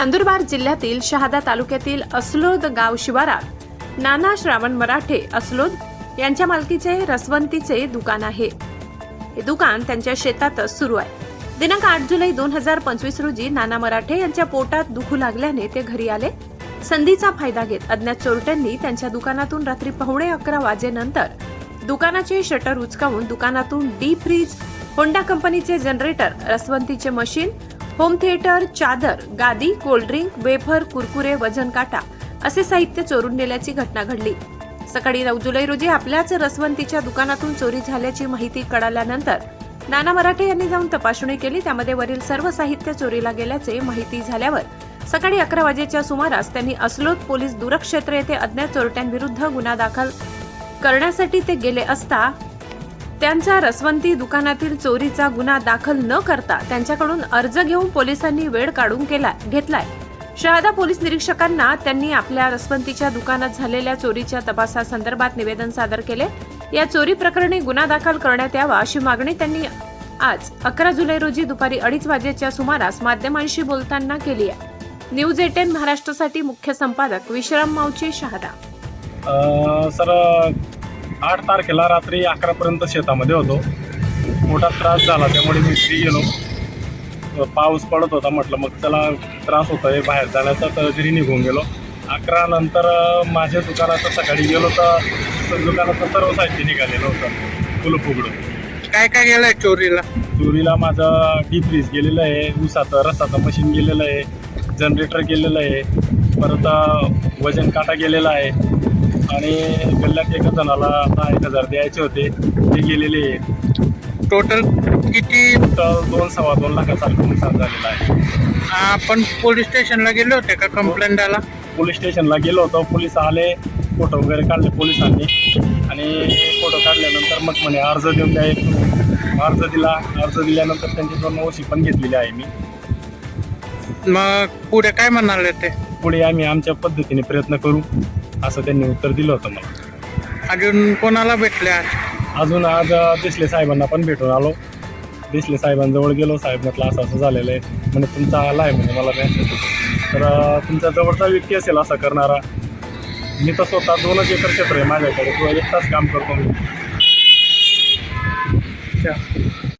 नंदुरबार जिल्ह्यातील शहादा तालुक्यातील अस्लोद गाव शिवारात नाना श्रावण मराठे असलोद यांच्या मालकीचे रसवंतीचे दुकान आहे. हे दुकान त्यांच्या शेतातच सुरू आहे. दिनांक आठ जुलै दोन हजार पंचवीस रोजी नाना मराठे यांच्या पोटात दुखू लागल्याने ते घरी आले. संधीचा फायदा घेत अज्ञात चोरट्यांनी त्यांच्या दुकानातून रात्री पावणे अकरा वाजेनंतर दुकानाचे शटर उचकावून दुकानातून डी फ्रीज होंडा कंपनीचे जनरेटर रसवंतीचे मशीन होम थिएटर चादर गादी कोल्ड्रिंक वेफर कुरकुरे वजन काटा असे साहित्य चोरून नेल्याची घटना घडली. सकाळी नऊ जुलै रोजी आपल्याच रसवंतीच्या दुकानातून चोरी झाल्याची माहिती कळाल्यानंतर नाना मराठे यांनी जाऊन तपासणी केली. त्यामध्ये वरील सर्व साहित्य चोरीला गेल्याचे माहिती झाल्यावर सकाळी अकरा वाजेच्या सुमारास त्यांनी अस्लोत पोलीस दूरक्षेत्र येथे अज्ञात चोरट्यांविरुद्ध गुन्हा दाखल करण्यासाठी ते गेले असता त्यांचा रसवंती दुकानातील चोरीचा गुन्हा दाखल न करता त्यांच्याकडून अर्ज घेऊन पोलिसांनी वेळ काढून केला घेतलाय. शहादा पोलीस निरीक्षकांना त्यांनी आपल्या रसवंतीच्या दुकानात झालेल्या चोरीच्या तपासासंदर्भात निवेदन सादर केले. या चोरी प्रकरणी गुन्हा दाखल करण्यात यावा अशी मागणी त्यांनी आज अकरा जुलै रोजी दुपारी अडीच वाजेच्या सुमारास माध्यमांशी बोलताना केली आहे. न्यूज एटेन महाराष्ट्रासाठी मुख्य संपादक विश्राम मावचे शहादा. सर आठ तारखेला रात्री अकरापर्यंत शेतामध्ये होतो. मोठा त्रास झाला त्यामुळे मी घरी गेलो. पाऊस पडत होता म्हटलं मग त्याला त्रास होता आहे बाहेर जाण्याचा तर घरी निघून गेलो. अकरा नंतर माझ्या दुकानाचं सकाळी गेलो तर दुकानाचं सर्व साहित्य निघालेलं होतं कुलूप उघडून काय काय गेलंय चोरीला? चोरीला माझं डीप फ्रीज गेलेलं आहे ऊसाचं रसाचं मशीन गेलेलं आहे जनरेटर गेलेलं आहे परत वजन काटा गेलेला आहे. आणि गल्ल्यात एका जणाला दहा एक हजार द्यायचे होते. ते गेलेले टोटल किती? दोन सव्वा दोन लाखासारखं नुकसान झालेलं आहे. आपण पोलीस स्टेशनला गेले होते का कंप्लेंट द्यायला? पोलीस स्टेशनला गेलो होतो. पोलीस आले फोटो वगैरे काढले पोलिसांनी. आणि फोटो काढल्यानंतर मग म्हणे अर्ज देऊन द्या एक. अर्ज दिला. अर्ज दिल्यानंतर त्यांची दोन ओशी पण घेतलेली आहे मी. मग पुढे काय म्हणाले ते? पुढे आम्ही आमच्या पद्धतीने प्रयत्न करू असं त्यांनी उत्तर दिलं होतं मला. अजून कोणाला भेटले आज अजून आज देसले साहेबांना पण भेटून आलो. देसले साहेबांजवळ गेलो साहेब म्हटलं असं असं झालेलं आहे. म्हणजे तुमचा आला आहे म्हणजे मला मेसेज तर अ, तुमच्या जवळचा व्यक्ती असेल असं करणारा. मी तर स्वतः दोनच एकर क्षेत्र आहे माझ्याकडे किंवा एक तास काम करतो मी. अच्छा.